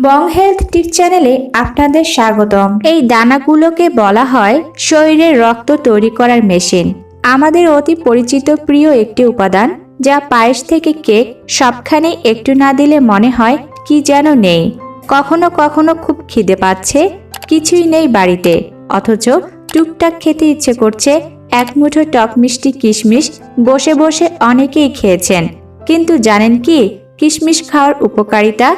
বং health টিপ চ্যানেলে আপনাদের স্বাগতম। এই দানাগুলোকে বলা হয় শরীরের রক্ত তৈরি করার মেশিন। আমাদের অতি পরিচিত প্রিয় একটি উপাদান, যা পায়েস থেকে কেক, সবখানে একটু না দিলে মনে হয় কি যেন নেই। কখনো কখনো খুব খিদে পাচ্ছে, কিছুই নেই বাড়িতে। অথচ টুকটাক খেতে ইচ্ছে করছে এক মুঠো টক মিষ্টি কিশমিশ বসে বসে অনেকেই খেয়েছেন। কিন্তু জানেন কি, কিশমিশ খাওয়ার উপকারিতা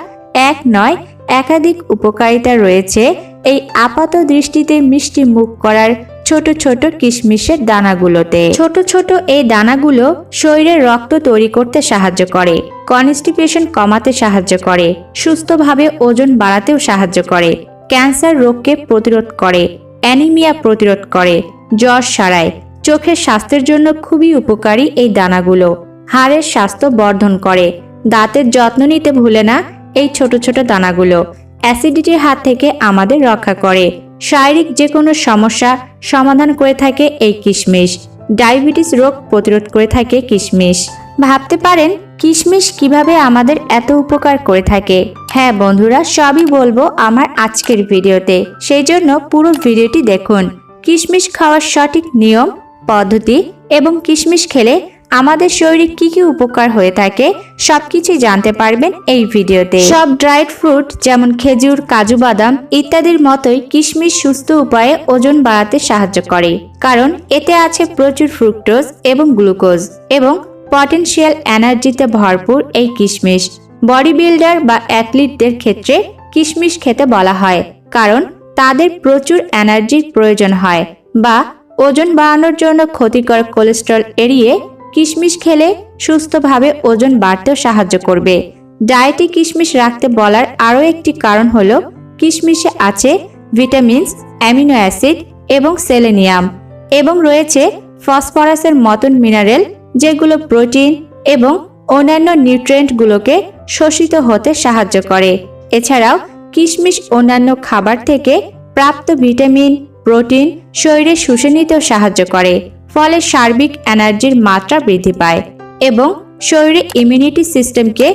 এক নয় একাধিক উপকারিতা রয়েছে এই আপাত দৃষ্টিতে মিষ্টি মুখ করার ছোট ছোট কিশমিশের দানাগুলোতে। ছোট ছোট এই দানাগুলো শরীরে রক্ত তৈরি করতে সাহায্য করে, কনস্টিপেশন কমাতে সাহায্য করে, সুস্থভাবে ওজন বাড়াতেও সাহায্য করে, ক্যান্সার রোগকে প্রতিরোধ করে, অ্যানিমিয়া প্রতিরোধ করে, জ্বর সারায়। চোখের স্বাস্থ্যের জন্য খুবই উপকারী এই দানাগুলো। হাড়ের স্বাস্থ্য বর্ধন করে। দাঁতের যত্ন নিতে ভুলে না এই ছোট ছোট দানাগুলো অ্যাসিডিটির হাত থেকে আমাদের রক্ষা করে। শারীরিক যে কোনো সমস্যা সমাধান করে থাকে এই কিশমিশ। ডায়াবেটিস রোগ প্রতিরোধ করে থাকে কিশমিশ। ভাবতে পারেন, কিশমিশ কীভাবে আমাদের এত উপকার করে থাকে? হ্যাঁ বন্ধুরা, সবই বলব আমার আজকের ভিডিওতে। সেই জন্য পুরো ভিডিওটি দেখুন। কিশমিশ খাওয়ার সঠিক নিয়ম, পদ্ধতি এবং কিশমিশ খেলে আমাদের শরীরে কি কি উপকার হয়ে থাকে সবকিছু জানতে পারবেন এই ভিডিওতে। সব ড্রাইড ফ্রুট যেমন খেজুর, কাজু বাদাম ইত্যাদির মতোই কিশমিশ সুস্থ উপায়ে ওজন বাড়াতে সাহায্য করে। কারণ এতে আছে প্রচুর ফ্রুক্টোজ এবং গ্লুকোজ এবং পটেনশিয়াল এনার্জিতে ভরপুর এই কিশমিশ। বডি বিল্ডার বা অ্যাথলিটদের ক্ষেত্রে কিশমিশ খেতে বলা হয়, কারণ তাদের প্রচুর এনার্জির প্রয়োজন হয় বা ওজন বাড়ানোর জন্য ক্ষতিকর কোলেস্ট্রল এড়িয়ে কিশমিশ খেলে সুস্থভাবে ওজন বাড়তেও সাহায্য করবে। ডায়েটে কিশমিশ রাখতে বলার আরও একটি কারণ হল, কিশমিশে আছে ভিটামিনস, অ্যামিনো অ্যাসিড এবং সেলেনিয়াম এবং রয়েছে ফসফরাসের মতন মিনারেল যেগুলো প্রোটিন এবং অন্যান্য নিউট্রিয়েন্টগুলোকে শোষিত হতে সাহায্য করে। এছাড়াও, কিশমিশ অন্যান্য খাবার থেকে প্রাপ্ত ভিটামিন, প্রোটিন, শরীরে শুষে নিতেও সাহায্য করে। ফলে সার্বিক এনার্জির মাত্রা বৃদ্ধি পায় এবং শরীরে ইমিউনিটি সিস্টেমকে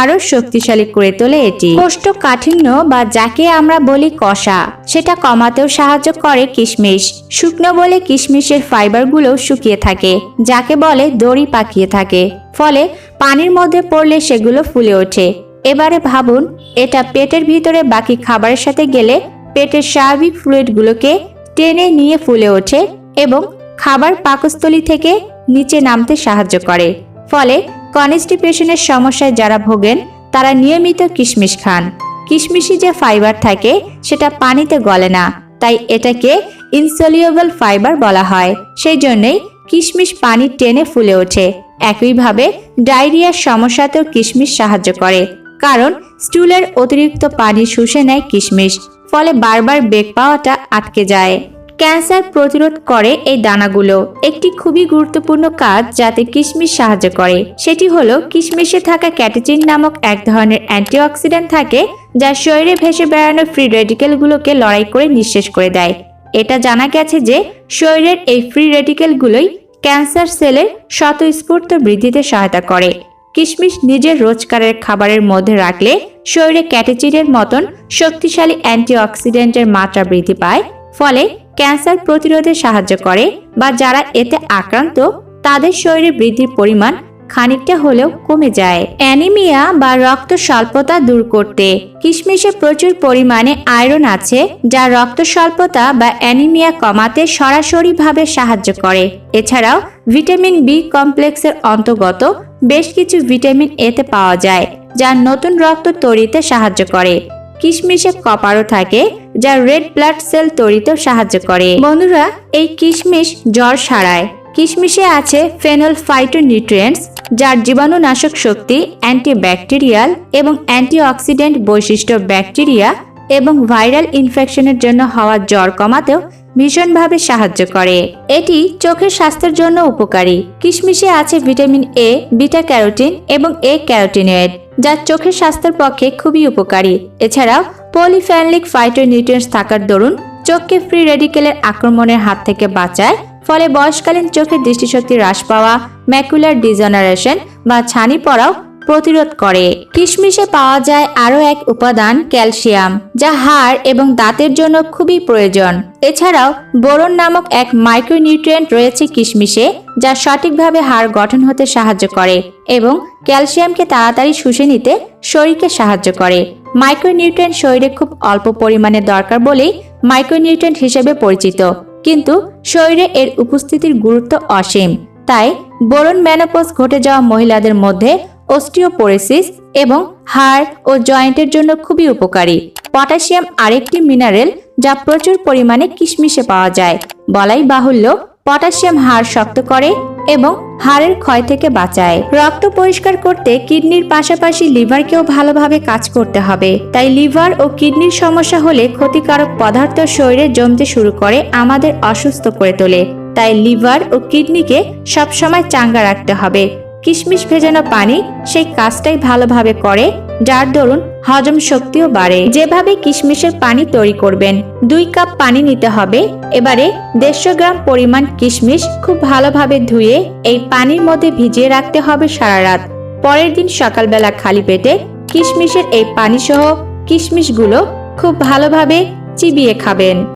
আরও শক্তিশালী করে তোলে এটি। কোষ্ঠকাঠিন্য বা যাকে আমরা বলি কষা, সেটা কমাতেও সাহায্য করে কিশমিশ। শুকনো বলে কিশমিশের ফাইবারগুলো শুকিয়ে থাকে, যাকে বলে দড়ি পাকিয়ে থাকে। ফলে পানির মধ্যে পড়লে সেগুলো ফুলে ওঠে। এবারে ভাবুন, এটা পেটের ভিতরে বাকি খাবারের সাথে গেলে পেটের স্বাভাবিক ফ্লুইডগুলোকে টেনে নিয়ে ফুলে ওঠে এবং খাবার পাকস্থলী থেকে নিচে নামতে সাহায্য করে। ফলে কনস্টিপেশনের সমস্যায় যারা ভোগেন, তারা নিয়মিত কিশমিশ খান। কিশমিশি যে ফাইবার থাকে, সেটা পানিতে গলে না। তাই এটাকে ইনসলিউবল ফাইবার বলা হয়। সেই জন্যই কিশমিশ পানি টেনে ফুলে ওঠে। একইভাবে ডায়রিয়ার সমস্যাতেও কিশমিশ সাহায্য করে। কারণ স্টুলের অতিরিক্ত পানি শুষে নেয় কিশমিশ। ফলে বারবার বেগ পাওয়াটা আটকে যায়। ক্যান্সার প্রতিরোধ করে এই দানাগুলো। একটি খুবই গুরুত্বপূর্ণ কাজ যাতে কিশমিশ সাহায্য করে। সেটি হলো কিশমিশে থাকা ক্যাটেচিন নামক এক ধরনের অ্যান্টিঅক্সিডেন্ট থাকে যা শরীরে ভেসে বেড়ানো ফ্রি রেডিকেলগুলোকে লড়াই করে নিঃশেষ করে দেয়। এটা জানা গেছে যে শরীরের এই ফ্রি রেডিকেলগুলোই ক্যান্সার সেলের স্বতঃস্ফূর্ত বৃদ্ধিতে সহায়তা করে। কিশমিশ নিজের রোজকারের খাবারের মধ্যে রাখলে শরীরে ক্যাটেচিনের মতন শক্তিশালী অ্যান্টিঅক্সিডেন্টের মাত্রা বৃদ্ধি পায় ফলে ক্যান্সার প্রতিরোধে সাহায্য করে বা যারা এতে আক্রান্ত, তাদের শরীরে বৃদ্ধির পরিমাণ খানিকটা হলেও কমে যায়। অ্যানিমিয়া বা রক্ত স্বল্পতা দূর করতে কিশমিশে প্রচুর পরিমাণে আয়রন আছে, যা রক্ত স্বল্পতা বা অ্যানিমিয়া কমাতে সরাসরিভাবে সাহায্য করে। এছাড়াও ভিটামিন বি কমপ্লেক্সের অন্তর্গত বেশ কিছু ভিটামিন এতে পাওয়া যায়, যা নতুন রক্ত তৈরিতে সাহায্য করে। কিশমিশে কপারও থাকে, যা রেড ব্লাড সেল তৈরিতেও সাহায্য করে। বন্ধুরা, এই কিশমিশ জ্বর সারায়। কিশমিশে আছে ফেনল ফাইটো নিউট্রিয়েন্টস যার জীবাণুনাশক শক্তি অ্যান্টিব্যাকটেরিয়াল এবং অ্যান্টিঅক্সিডেন্ট বৈশিষ্ট্য ব্যাকটেরিয়া এবং ভাইরাল ইনফেকশনের জন্য হওয়া জ্বর কমাতেও ভীষণভাবে সাহায্য করে। এটি চোখের স্বাস্থ্যের জন্য উপকারী। কিশমিশে আছে ভিটামিন এ বিটা ক্যারোটিন এবং এ ক্যারোটিনয়েড, যা চোখের স্বাস্থ্যের পক্ষে খুবই উপকারী। এছাড়াও পলিফ্যানলিক ফাইটোনিউট্রিয়েন্টস থাকার দরুন চোখকে ফ্রি রেডিকেলের আক্রমণের হাত থেকে বাঁচায়, ফলে বয়সকালীন চোখের দৃষ্টিশক্তি হ্রাস পাওয়া, ম্যাকুলার ডিজেনারেশন বা ছানি পড়াও প্রতিরোধ করে। কিশমিশে পাওয়া যায় আরও এক উপাদান, ক্যালসিয়াম, যা হাড় এবং দাঁতের জন্য খুবই প্রয়োজন। এছাড়াও, বোরন নামক এক মাইক্রোনিউট্রিয়েন্ট রয়েছে কিশমিশে, যা সঠিকভাবে হাড় গঠন হতে সাহায্য করে এবং ক্যালসিয়ামকে তাড়াতাড়ি শুষে নিতে শরীরকে সাহায্য করে। মাইক্রোনিউট্রিয়েন্ট শরীরে খুব অল্প পরিমাণে দরকার বলেই মাইক্রোনিউট্রিয়েন্ট হিসেবে পরিচিত। কিন্তু শরীরে এর উপস্থিতির গুরুত্ব অসীম। তাই বোরন ম্যানোপজ ঘটে যাওয়া মহিলাদের মধ্যে অস্টিওপোরেসিস এবং হাড় ও জয়েন্টের জন্য খুবই উপকারী। পটাশিয়াম আরেকটি মিনারেল যা প্রচুর পরিমাণে কিশমিশে পাওয়া যায়। বলাই বাহুল্য, পটাশিয়াম হাড় শক্ত করে এবং হাড়ের ক্ষয় থেকে বাঁচায়। রক্ত পরিষ্কার করতে কিডনির পাশাপাশি লিভারকেও ভালোভাবে কাজ করতে হবে। তাই লিভার ও কিডনির সমস্যা হলে ক্ষতিকারক পদার্থ শরীরে জমতে শুরু করে আমাদের অসুস্থ করে তোলে। তাই লিভার ও কিডনিকে সবসময় চাঙ্গা রাখতে হবে। কিশমিশ ভেজানো পানি সেই কাজটাই ভালোভাবে করে, যার দরুন হজম শক্তিও বাড়ে। যেভাবে কিশমিশের পানি তৈরি করবেন, দুই কাপ পানি নিতে হবে। এবারে দেড়শো গ্রাম পরিমাণ কিশমিশ খুব ভালোভাবে ধুয়ে এই পানির মধ্যে ভিজিয়ে রাখতে হবে সারা রাত। পরের দিন সকালবেলা খালি পেটে কিশমিশের এই পানি সহ কিশমিশগুলো খুব ভালোভাবে চিবিয়ে খাবেন।